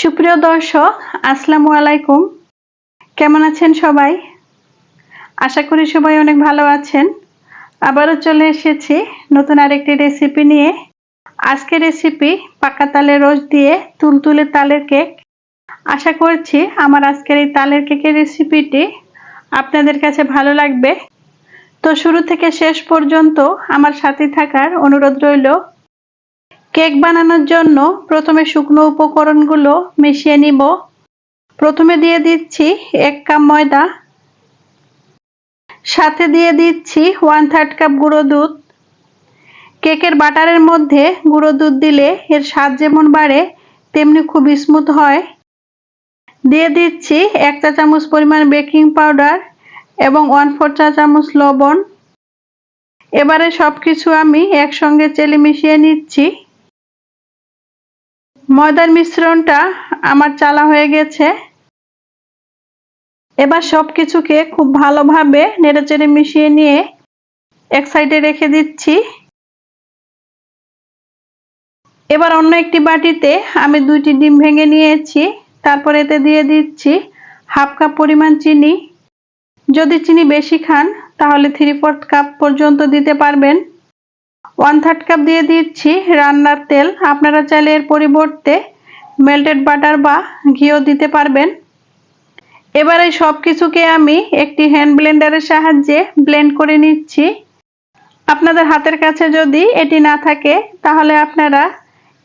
সুপ্রিয় দর্শক, আসসালামু আলাইকুম। কেমন আছেন সবাই? আশা করি সবাই অনেক ভালো আছেন। আবারও চলে এসেছি নতুন আরেকটি রেসিপি নিয়ে। আজকের রেসিপি পাকা তালের রস দিয়ে তুলতুলে তালের কেক। আশা করছি আমার আজকের এই তালের কেকের রেসিপিটি আপনাদের কাছে ভালো লাগবে। তো শুরু থেকে শেষ পর্যন্ত আমার সাথে থাকার অনুরোধ রইল। কেক বানানোর জন্য প্রথমে শুকনো উপকরণগুলো মিশিয়ে নিব। প্রথমে দিয়ে দিচ্ছি এক কাপ ময়দা। সাথে দিয়ে দিচ্ছি ওয়ান থার্ড কাপ গুঁড়ো দুধ। কেকের বাটারের মধ্যে গুঁড়ো দুধ দিলে এর স্বাদ যেমন বাড়ে, তেমনি খুব স্মুথ হয়। দিয়ে দিচ্ছি এক চা চামচ পরিমাণ বেকিং পাউডার এবং ওয়ান ফোর চা চামচ লবণ। এবারে সব কিছু আমি একসঙ্গে চেলে মিশিয়ে নিচ্ছি। ময়দার মিশ্রণটা আমার চালা হয়ে গেছে। এবার সব কিছুকে খুব ভালোভাবে নেড়েচেড়ে মিশিয়ে নিয়ে এক সাইডে রেখে দিচ্ছি। এবার অন্য একটি বাটিতে আমি দুইটি ডিম ভেঙে নিয়েছি। তারপর এতে দিয়ে দিচ্ছি হাফ কাপ পরিমাণ চিনি। যদি চিনি বেশি খান, তাহলে থ্রি ফোর্থ কাপ পর্যন্ত দিতে পারবেন। ওয়ান থার্ড কাপ দিয়ে দিচ্ছি রান্নার তেল। আপনারা চাইলে এর পরিবর্তে মেল্টেড বাটার বা ঘিও দিতে পারবেন। এবার সব কিছুকে আমি একটি হ্যান্ড ব্লেন্ডারের সাহায্যে ব্লেন্ড করে নিচ্ছি। আপনাদের হাতের কাছে যদি এটি না থাকে, তাহলে আপনারা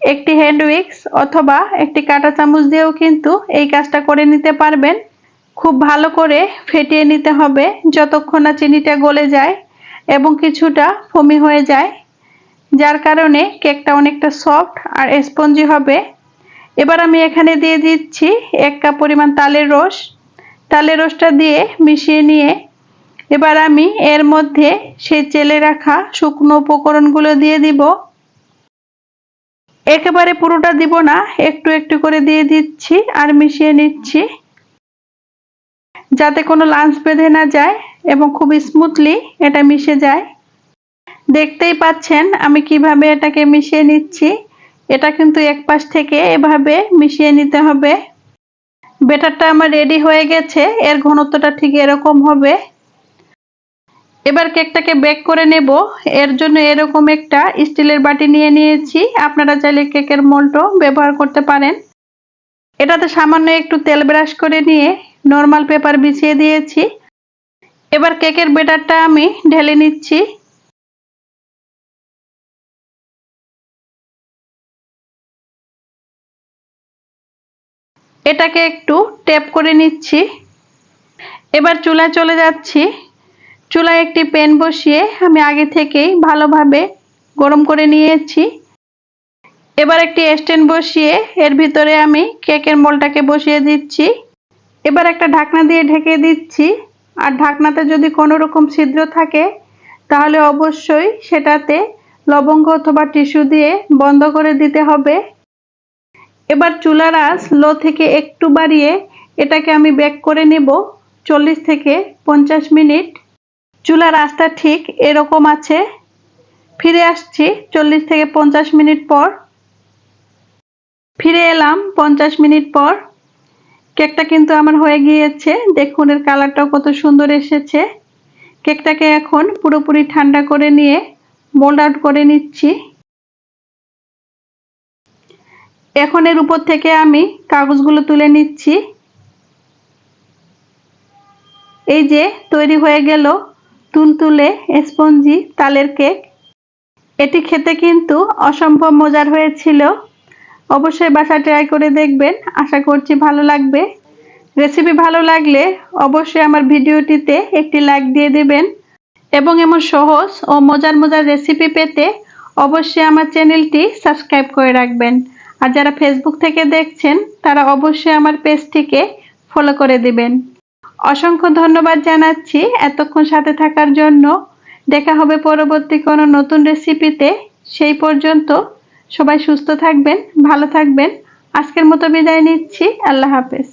একটি হ্যান্ড উইক্স অথবা একটি কাঁটা চামচ দিয়েও কিন্তু এই কাজটা করে নিতে পারবেন। খুব ভালো করে ফেটিয়ে নিতে হবে, যতক্ষণ না চিনিটা গলে যায় এবং কিছুটা ফমি হয়ে যায়। যার কারণে কেকটা অনেকটা সফট আর স্পঞ্জি হবে। এবার আমি এখানে দিয়ে দিচ্ছি এক কাপ পরিমাণ তালের রস। তালের রসটা দিয়ে মিশিয়ে নিয়ে এবার আমি এর মধ্যে সেই চেলে রাখা শুকনো উপকরণগুলো দিয়ে দিব। একেবারে পুরোটা দিব না, একটু একটু করে দিয়ে দিচ্ছি আর মিশিয়ে নিচ্ছি। যাতে কোনো লাঞ্চ বেঁধে না যায় এবং খুব স্মুথলি এটা মিশে যায়। দেখতেই পাচ্ছেন আমি কীভাবে এটাকে মিশিয়ে নিচ্ছি। এটা কিন্তু এক পাশ থেকে এভাবে মিশিয়ে নিতে হবে। বেটারটা আমার রেডি হয়ে গেছে, এর ঘনত্বটা ঠিক এরকম হবে। এবার কেকটাকে বেক করে নেব। এর জন্য এরকম একটা স্টিলের বাটি নিয়ে নিয়েছি। আপনারা চাইলে কেকের মোল্টও ব্যবহার করতে পারেন। এটাতে সামান্য একটু তেল ব্রাশ করে নিয়ে নর্মাল পেপার বিছিয়ে দিয়েছি। এবার কেকের বেটারটা আমি ঢেলে নিচ্ছি। এটাকে একটু টেপ করে নিচ্ছি। এবার চুলায় চলে যাচ্ছি। চুলায় একটি প্যান বসিয়ে আমি আগে থেকেই ভালোভাবে গরম করে নিয়েছি। এবার একটি স্ট্যান্ড বসিয়ে এর ভিতরে আমি কেকের মোলটাকে বসিয়ে দিচ্ছি। এবার একটা ঢাকনা দিয়ে ঢেকে দিচ্ছি। আর ঢাকনাতে যদি কোনো রকম ছিদ্র থাকে, তাহলে অবশ্যই সেটাতে লবঙ্গ অথবা টিস্যু দিয়ে বন্ধ করে দিতে হবে। এবার চুলার আঁচ লো থেকে একটু বাড়িয়ে এটাকে আমি বেক করে নেব চল্লিশ থেকে পঞ্চাশ মিনিট। চুলার আঁচটা ঠিক এরকম আছে। ফিরে আসছি চল্লিশ থেকে পঞ্চাশ মিনিট পর। ফিরে এলাম পঞ্চাশ মিনিট পর। কেকটা কিন্তু আমার হয়ে গিয়েছে। দেখুন এর কালারটাও কত সুন্দর এসেছে। কেকটাকে এখন পুরোপুরি ঠান্ডা করে নিয়ে মোল্ড আউট করে নিচ্ছি। এখন এর উপর থেকে আমি কাগজগুলো তুলে নিচ্ছি। এই যে তৈরি হয়ে গেল তুলতুলে স্পঞ্জি তালের কেক। এটি খেতে কিন্তু অসম্ভব মজার হয়েছিল। অবশ্যই বাসা ট্রাই করে দেখবেন। আশা করছি ভালো লাগবে। রেসিপি ভালো লাগলে অবশ্যই আমার ভিডিওটিতে একটি লাইক দিয়ে দেবেন। এবং এমন সহজ ও মজার মজার রেসিপি পেতে অবশ্যই আমার চ্যানেলটি সাবস্ক্রাইব করে রাখবেন। আর যারা ফেসবুক থেকে দেখছেন, তারা অবশ্যই আমার পেজটিকে ফলো করে দিবেন। অসংখ্য ধন্যবাদ জানাচ্ছি এতক্ষণ সাথে থাকার জন্য। দেখা হবে পরবর্তী কোনো নতুন রেসিপিতে সেই পর্যন্ত সবাই সুস্থ থাকবেন, ভালো থাকবেন। আজকের মতো বিদায় নিচ্ছি। আল্লাহ হাফেজ।